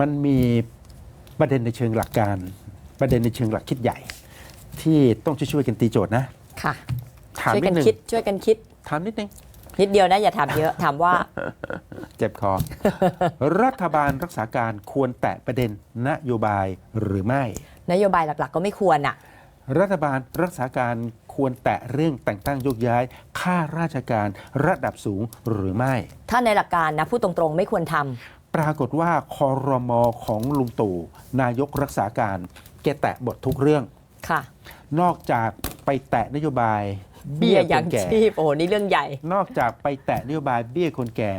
มันมีประเด็นในเชิงหลักการ ประเด็นในเชิงหลักคิดใหญ่ ที่ต้องช่วยๆกันตีโจทย์นะค่ะถามช่วยนิกัดนนึงคิดช่วยกันคิด ถามนิดนึง นิดเดียวนะ อย่าถามเยอะถามว่า เจ็บคอ รัฐบาลรักษาการควรแตะประเด็นนโยบายหรือไม่ นโยบายหลัก ๆ ก็ไม่ควรอะ รัฐบาลรักษาการควรแตะเรื่องแต่งตั้งโยกย้ายข้าราชการระดับสูงหรือไม่ ถ้าในหลักการนะพูดตรงๆ ไม่ควรทำ ปรากฏว่าคอรมอของลุงตู่นายกรักษาการ แกแตะบททุกเรื่อง ค่ะ นอกจากไปแตะนโยบายเบี้เบี้ยยคยังนแก่ชีพโอ้โหนี่เรื่องใหญ่ นอกจากไปแตะนโยบายเบี้ยคนแก่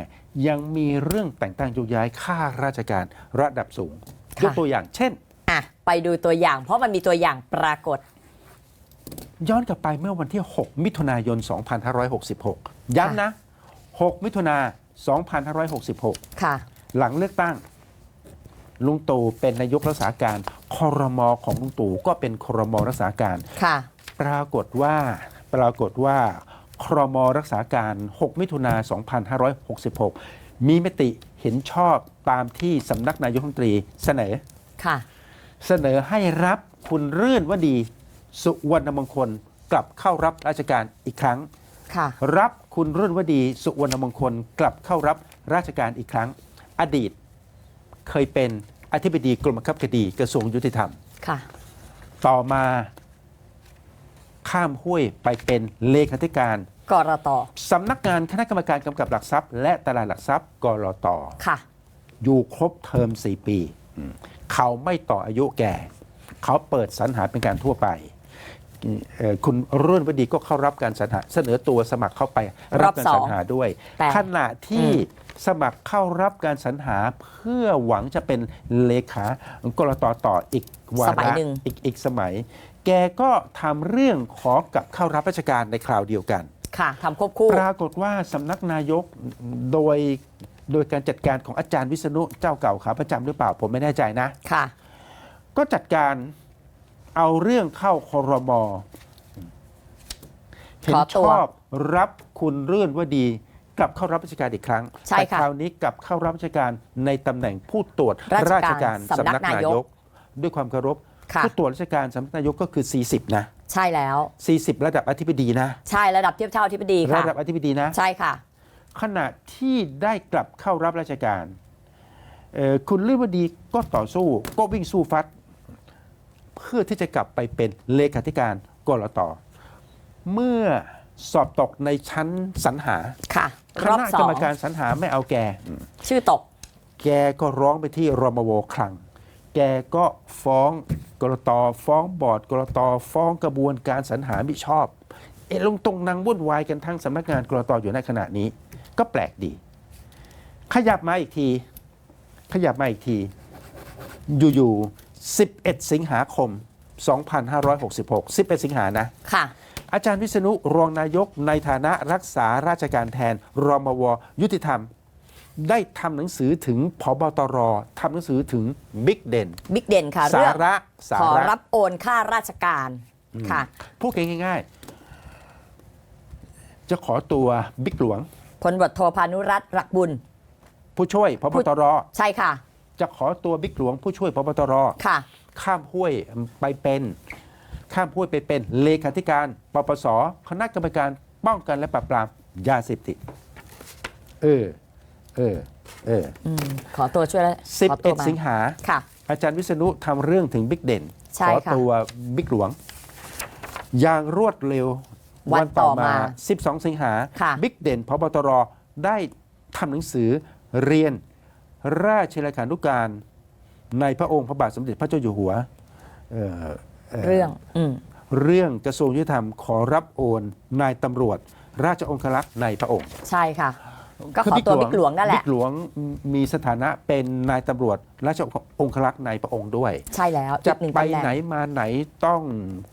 ยังมีเรื่องแต่งตั้งโยกย้ายข้าราชการระดับสูงค่ะยกตัวอย่างเช่น อะ ไปดูตัวอย่าง เพราะมันมีตัวอย่างปรากฏ ย้อนกลับไปเมื่อวันที่ 6 มิถุนายน 2566 ย้ำนะ 6 มิถุนา2566 ค่ะ หลังเลือกตั้ง ลุงตู่เป็นนายกรักษาการคอรมอของลุงตู่ก็เป็นคอรมอรักษาการ ค่ะ ปรากฏว่าปรากฏว่าครมรักษาการ 6 มิถุนา 2566 มีมติเห็นชอบตามที่สำนักนายกรัฐมนตรีเสนอ ค่ะ เสนอให้รับคุณรื่นวดีสุวรรณมงคลกลับเข้ารับราชการอีกครั้ง ค่ะ รับคุณรื่นวดีสุวรรณมงคลกลับเข้ารับราชการอีกครั้ง อดีตเคยเป็นอธิบดีกรมบังคับคดีกระทรวงยุติธรรม ค่ะ ต่อมาข้ามห้วยไปเป็นเลขาธิการกรตสำนักงานคณะกรรมการกำกับหลักทรัพย์ และตลาดหลักทรัพย์กรตค่ะ อยู่ครบเทอม 4 ปีอืมเขาไม่ต่ออายุแก่ เขาเปิดสรรหาเป็นการทั่วไปเอ่อคุณรุ่นวดีก็เข้ารับการสรรหาเสนอตัวสมัครเข้าไปรอบการสองสรรหาด้วยแต่ขณะที่อืม สมัครเข้ารับการสรรหาเพื่อหวังจะเป็นเลขากรตต่ออีกวาสมัยระหนึ่ง อีกอีกสมัย แกก็ทำเรื่องขอกลับเข้ารับราชการในคราวเดียวกัน ค่ะทำควบคู่ ปรากฏว่าสำนักนายกโดยโดยการจัดการของอาจารย์วิษณุเจ้าเก่าขาประจำหรือเปล่าผมไม่แน่ใจนะ ค่ะ ก็จัดการเอาเรื่องเข้าคอรมอเห็นขอชตัวอบรับคุณเรื่อนว่าดี กลับเข้ารับราชการอีกครั้งใช่แต่ค่ะคราวนี้กลับเข้ารับราชการในตำแหน่งผู้ตรวจราชการสำนักนายกด้วยความเคารพค่ะ ผู้ตรวจราชการสำนักนายกก็คือ 40 นะ ใช่แล้ว 40 ระดับอธิบดีนะ ใช่ระดับเทียบเท่าอธิบดีค่ะระดับอธิบดีนะ ใช่ค่ะ ขณะที่ได้กลับเข้ารับราชการเอ่อคุณลือวดีก็ต่อสู้ก็วิ่งสู้ฟัด เพื่อที่จะกลับไปเป็นเลขาธิการกรตเมื่อ สอบตกในชั้นสรรหาค่ะ ครอบณะสกรอรงมการสรรหาไม่เอาแก ชื่อตก แกก็ร้องไปที่รมวคลัง แกก็ฟ้องกรตฟ้องบอร์ดกรตฟ้องกระบวนการสรรหามิชอบ เอะลงตรงนางวุ่นวายกันทั้งสำนักงานกรตอยู่ในขณะนี้ ก็แปลกดี ขยับมาอีกที ขยับมาอีกที อยู่ๆ11 สิงหาคม 2566 11 สิงหานะ ค่ะ อาจารย์วิษณุรองนายกในฐานะรักษาราชการแทนรมว ยุติธรรม ได้ทำหนังสือถึงพบตรทำหนังสือถึงบิ๊กเด่นบิ๊กเด่นค่ะสาเรื่องระสาขอระรับโอนค่าราชการค่ะพูดง่ายๆ จะขอตัวบิ๊กหลวง พลบทโทพานุรัตน์รักบุญ ผู้ช่วยพบตรใช่ค่ะ จะขอตัวบิ๊กหลวงผู้ช่วยพบตรค่ะ ข้ามห้วยไปเป็น ข้ามห้วยไปเป็นเลขาธิการ ปปสคณะกรรมการป้องกันและปราบปรามยาเสพติดเออเออเอออืมขอตัวช่วยแล้วขอตัวมา11สิงหา ค่ะ อาจารย์วิษณุทำเรื่องถึงบิ๊กเด่น ใช่ขอค่ะตัวบิ๊กหลวง อย่างรวดเร็ววันต่อมา 12 สิงหา ค่ะ บิ๊กเด่นพบตรได้ทำหนังสือเรียนราชเลขานุการในพระองค์พระบาทสมเด็จพระเจ้าอยู่หัวเอ่อ เรื่องอืมเรื่องกระทรวงยุติธรรมขอรับโอนนายตำรวจ ราชองครักษ์ในพระองค์ ใช่ค่ะ ก็ขอตัวบิ๊กหลวงนั่นแหละบิ๊กหลวงมีสถานะเป็นนายตำรวจ ราชองครักษ์ในพระองค์ด้วย ใช่แล้วจะอีกหนึ่งไปตำแหน่งไหนมาไหนต้อง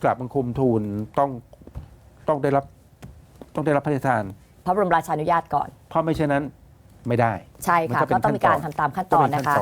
กราบบังคมทูลต้องต้องได้รับต้องได้รับพระราชทาน พระบรมราชานุญาตก่อน เพราะไม่เช่นนั้นไม่ได้ ใช่ค่ะมันก็เป็นก็ต้องมีการขั้นตอนทำตามขั้นตอนก็เป็นะคะขั้ต